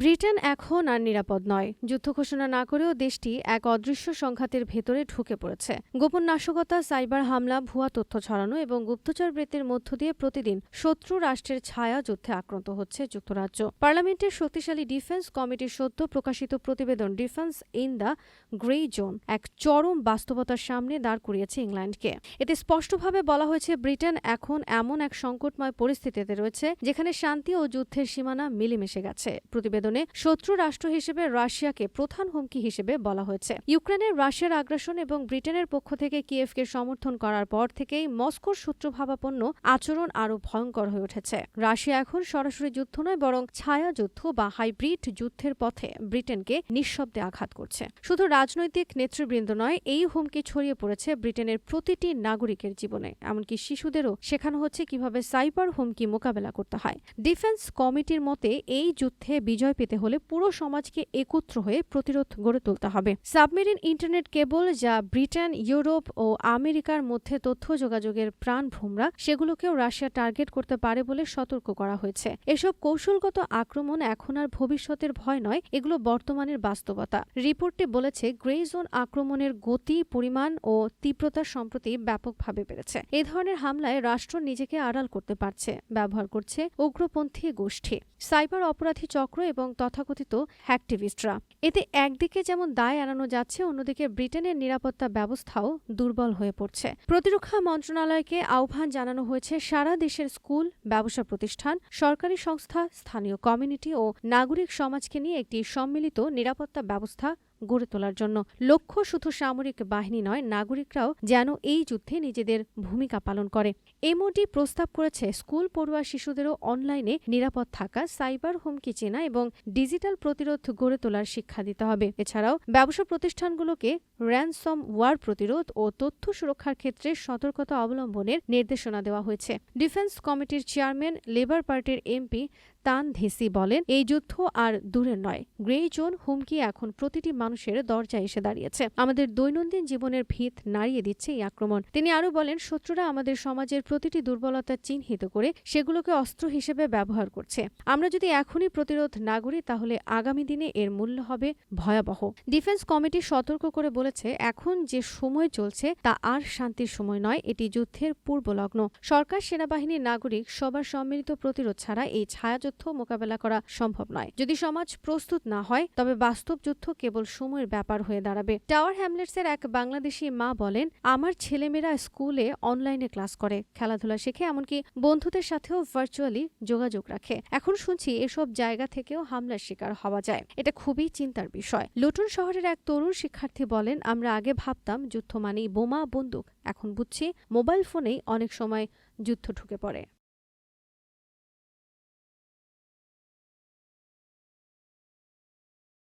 Britain এখন আর নিরাপদ নয়। যুদ্ধ ঘোষণা না করেও দেশটি এক অদৃশ্য সংঘাতের ভেতরে ঢুকে পড়েছে। গোপন নাশকতা, সাইবার হামলা, ভুয়া তথ্য ছড়ানো এবং গুপ্তচর বৃত্তির মধ্য দিয়ে প্রতিদিন শত্রু রাষ্ট্রের ছায়া যুদ্ধে আক্রান্ত হচ্ছে যুক্তরাজ্য। পার্লামেন্টের শক্তিশালী ডিফেন্স কমিটির সদ্য প্রকাশিত প্রতিবেদন defence in the grey zone এক চরম বাস্তবতার সামনে দাঁড় করিয়েছে ইংল্যান্ডকে। এতে স্পষ্টভাবে বলা হয়েছে, ব্রিটেন এখন এমন এক সংকটময় পরিস্থিতিতে রয়েছে, যেখানে শান্তি ও যুদ্ধের সীমানা মিলেমিশে গেছে। প্রতিবেদনে শত্রু রাষ্ট্র হিসেবে রাশিয়াকে প্রধান হুমকি হিসেবে বলা হয়েছে। ইউক্রেনের রাশিয়ার আগ্রাসন এবং ব্রিটেনের পক্ষ থেকে কিয়েভকে সমর্থন করার পর থেকেই মস্কোর সূত্রভাবাপন্ন আচরণ আরও ভয়ঙ্কর হয়ে উঠেছে। রাশিয়া এখন সরাসরি যুদ্ধ নয়, বরং ছায়া যুদ্ধ বা হাইব্রিড যুদ্ধের পথে ব্রিটেনকে নিঃশব্দে আঘাত করছে। শুধু রাজনৈতিক নেতৃবৃন্দ নয়, এই হুমকি ছড়িয়ে পড়েছে ব্রিটেনের প্রতিটি নাগরিকের জীবনে। এমনকি শিশুদেরও শেখানো হচ্ছে কীভাবে সাইবার হুমকি মোকাবেলা করতে হয়। ডিফেন্স কমিটির মতে, এই যুদ্ধে বিজয় পেতে হলে পুরো সমাজকে একত্র হয়ে প্রতিরোধ গড়ে তুলতে হবে। সাবমেরিন ইন্টারনেট কেবল যা ব্রিটেন, ইউরোপ ও আমেরিকার মধ্যে তথ্য যোগাযোগের প্রাণ ভ্রমরা সেগুলোকেও রাশিয়া টার্গেট করতে পারে বলে সতর্ক করা হয়েছে। এসব কৌশলগত আক্রমণ এখন আর ভবিষ্যতের ভয় নয়, এগুলো বর্তমানের বাস্তবতা। রিপোর্টটি বলেছে, গ্রে জোন আক্রমণের গতি, পরিমাণ ও তীব্রতা সম্প্রতি ব্যাপকভাবে বেড়েছে। এ ধরনের হামলায় রাষ্ট্র নিজেকে আড়াল করতে পারছে, ব্যবহার করছে উগ্রপন্থী গোষ্ঠী। সাইবার অপরাধী চক্র এবং তথাকথিত হ্যাক্টিভিস্টরা এতে একদিকে যেমন দায় এড়ানো যাচ্ছে, অন্যদিকে ব্রিটেনের নিরাপত্তা ব্যবস্থাও দুর্বল হয়ে পড়ছে। প্রতিরক্ষা মন্ত্রণালয়কে আহ্বান জানানো হয়েছে, সারা দেশের স্কুল, ব্যবসা প্রতিষ্ঠান, সরকারি সংস্থা, স্থানীয় কমিউনিটি ও নাগরিক সমাজকে নিয়ে একটি সম্মিলিত নিরাপত্তা ব্যবস্থা গড়ে তোলার জন্য। লক্ষ্য শুধু সামরিক বাহিনী নয়, নাগরিকরাও যেন এই যুদ্ধে নিজেদের ভূমিকা পালন করে। এমওডি প্রস্তাব করেছে স্কুল পড়ুয়া শিশুদেরও অনলাইনে নিরাপদ থাকা, সাইবার হুমকি চেনা এবং ডিজিটাল প্রতিরোধ গড়ে তোলার শিক্ষা দিতে হবে। এছাড়াও ব্যবসা প্রতিষ্ঠানগুলোকে র্যানসম ওয়ার প্রতিরোধ ও তথ্য সুরক্ষার ক্ষেত্রে সতর্কতা অবলম্বনের নির্দেশনা দেওয়া হয়েছে। ডিফেন্স কমিটির চেয়ারম্যান, লেবার পার্টির এমপি তান ধেসি বলেন, এই যুদ্ধ আর দূরের নয়। গ্রে জোন হুমকি এখন প্রতিটি মানুষের দরজায় এসে দাঁড়িয়েছে। আমাদের দৈনন্দিন জীবনের ভিত নাড়িয়ে দিচ্ছে এই আক্রমণ। তিনি আরও বলেন, শত্রুরা আমাদের সমাজের প্রতিটি দুর্বলতা চিহ্নিত করে সেগুলোকে অস্ত্র হিসেবে ব্যবহার করছে। আমরা যদি এখনই প্রতিরোধ না করি, তাহলে আগামী দিনে এর মূল্য হবে ভয়াবহ। ডিফেন্স কমিটি সতর্ক করে বলেছে, এখন যে সময় চলছে, তা আর শান্তির সময় নয়, এটি যুদ্ধের পূর্বলগ্ন। সরকার সেনাবাহিনী নাগরিক, সবার সম্মিলিত প্রতিরোধ ছাড়া এই ছায়াযুদ্ধ মোকাবেলা করা সম্ভব নয়। যদি সমাজ প্রস্তুত না হয়, তবে বাস্তব যুদ্ধ কেবল সময়ের ব্যাপার হয়ে দাঁড়াবে। টাওয়ার হ্যামলেটসের এক বাংলাদেশি মা বলেন, আমার ছেলেমেয়েরা স্কুলে অনলাইনে ক্লাস করে, খেলাধুলা শেখে, এমনকি বন্ধুদের সাথেও ভার্চুয়ালি যোগাযোগ রাখে। এখন শুনছি এসব জায়গা থেকেও হামলার শিকার হওয়া যায়। এটা খুবই চিন্তার বিষয়। লুটন শহরের এক তরুণ শিক্ষার্থী বলেন, আমরা আগে ভাবতাম যুদ্ধ মানেই বোমা, বন্দুক। এখন বুঝছি, মোবাইল ফোনেই অনেক সময় যুদ্ধ ঢুকে পড়ে।